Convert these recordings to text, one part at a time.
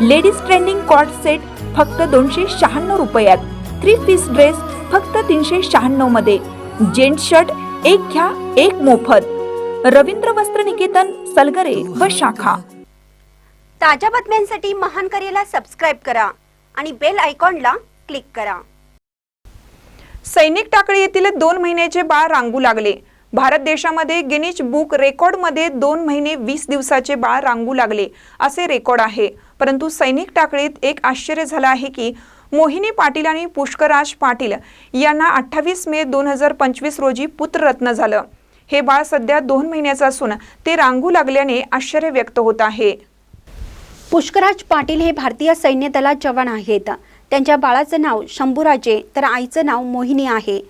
Ladies trending cord set फक्त दोनशे शहाण्णव रुपयात. थ्री पीस ड्रेस फक्त तीनशे शहाण्णवमध्ये. जेंट शर्ट एक घ्या एक मोफत. रवींद्र वस्त्र निकेतन सलगरे व शाखा. ताज्या बातम्यांसाठी महान करेला सबस्क्राईब करा आणि बेल आयकॉनला क्लिक करा. सैनिक टाकळी येथील दोन महिन्याचे बाळ रांगू लागले. भारत देशामध्ये गिनीज बुक रेकॉर्डमध्ये दोन महिने वीस दिवसाचे बाळ रांगू लागले. असे रेकॉर्ड आहे. परंतु सैनिक टाकळीत एक आश्चर्य झालं आहे की मोहिनी पाटील आणि पुष्कराज पाटील यांना अठ्ठावीस मे दोन हजार पंचवीस रोजी पुत्ररत्न झालं. हे बाळ सध्या दोन महिन्याचं असून ते रांगू लागल्याने आश्चर्य व्यक्त होत आहे. पुष्कराज पाटील हे भारतीय सैन्य दलात जवान आहेत. त्यांच्या बाळाचं नाव शंभूराजे तर आईचं नाव मोहिनी आहे.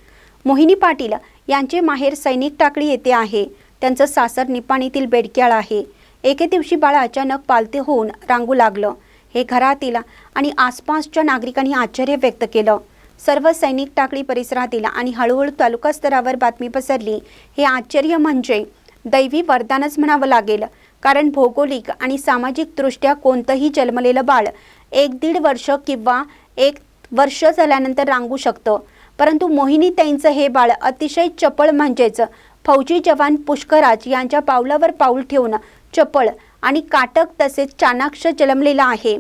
मोहिनी पाटील यांचे माहेर सैनिक टाकळी येथे आहे. त्यांचं सासर निपाणीतील बेडक्याळ आहे. एके दिवशी बाळ अचानक पालते होऊन रांगू लागलं. हे घरातील आणि आसपासच्या नागरिकांनी आश्चर्य व्यक्त केलं. सर्व सैनिक टाकळी परिसरातील आणि हळूहळू तालुका स्तरावर बातमी पसरली. हे आश्चर्य म्हणजे दैवी वरदानच म्हणावं लागेल. कारण भौगोलिक आणि सामाजिकदृष्ट्या कोणतंही जन्मलेलं बाळ एक दीड वर्ष किंवा एक वर्ष झाल्यानंतर रांगू शकतं. परंतु मोहिनीताईंचं हे बाळ अतिशय चपळ म्हणजेच फौजी जवान पुष्कराज यांच्या पावलावर पाऊल ठेवून चपळ आणि काटक तसेच चाणाक्ष जन्मलेलं आहे.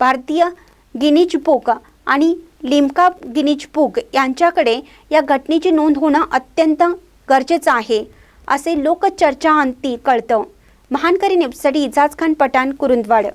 भारतीय गिनीज बुक आणि लिमका गिनीज बुक यांच्याकडे या घटनेची नोंद होणं अत्यंत गरजेचं आहे असे लोकचर्चा अंती कळतं. महानकरी न्यूजसाठी इजाज खान पठाण कुरुंदवाड.